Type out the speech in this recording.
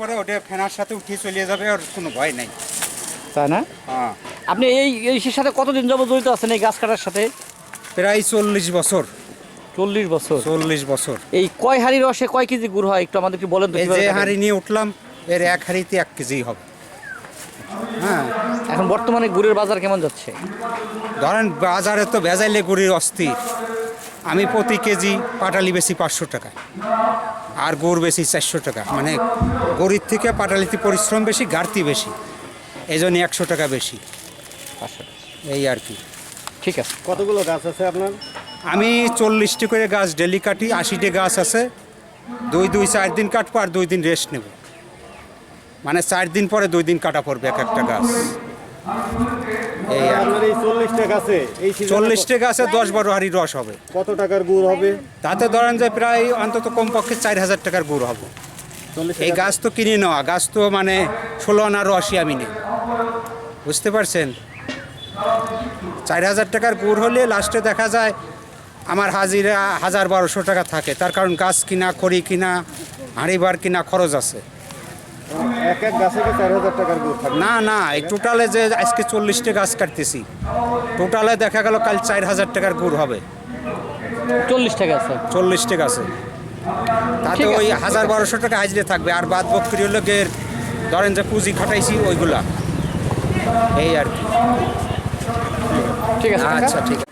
পরে ওটা ফেনার সাথে উঠিয়ে চলে যাবে আর কোনো ভয় নাই। তাই না? হ্যাঁ। আপনি এই এই সাথে কতদিন যাবত জড়িত আছেন এই গাছ কাটার সাথে? প্রায় চল্লিশ বছর। চল্লিশ বছর? চল্লিশ বছর। এই কয় হাড়ি রসে কয় কেজি গুড় হয়? একটু আমাদেরকে বলেন তো যে? হাঁড়ি নিয়ে উঠলাম এর এক হাঁড়িতে এক কেজি হবে। হ্যাঁ। এখন বর্তমানে গুড়ের বাজার কেমন যাচ্ছে? ধরেন বাজারে তো ভেজাইলে গুড়ির অস্থির। আমি প্রতি কেজি পাটালি বেশি পাঁচশো টাকা। আর গুড় বেশি চারশো টাকা। মানে গরির থেকে পাটালিতে পরিশ্রম বেশি ঘাটতি বেশি। এই জন্য একশো টাকা বেশি। পাঁচশো এই আর কি। ঠিক আছে। কতগুলো গাছ আছে আপনার? আমি চল্লিশটি করে গাছ ডেলি কাটি আশিটি গাছ আছে। দুই দুই চার দিন কাটবো আর দুই দিন রেস্ট নেব। মানে চার দিন পরে দুই দিন কাটা পড়বে এক একটা গাছ। এই এই চল্লিশটা গাছে এই সিজনে চল্লিশটি গাছে দশ বারো হাড়ি রস হবে। কত টাকার গুড় হবে? তাতে ধরেন যে প্রায় অন্তত কমপক্ষে চার হাজার টাকার গুড় হবে। এই গাছ তো কিনে নেওয়া গাছ তো মানে ষোলো আনা রসই আমি নেই। বুঝতে পারছেন? চার হাজার টাকার গুড় হলে লাস্টে দেখা যায় আমার হাজিরা হাজার বারোশো টাকা থাকে। তার কারণ গাছ কিনা খড়ি কিনা হাঁড়িবার কিনা খরচ আছে। এক এক গাছে কি চার হাজার টাকার গুড় থাকে? না না এই টোটালে যে আজকে চল্লিশটা গাছ কাটতেছি টোটালে দেখা গেল কাল চার হাজার টাকার গুড় হবে। চল্লিশ টাকা আছে চল্লিশটা গাছে। তাতে ওই হাজার বারোশো টাকা হাজরে থাকবে আর বাদ বকরি হলো গের ধরেন যে পুঁজি খাটাইছি ওইগুলা। এই আর কি। ঠিক আছে আচ্ছা ঠিক আছে।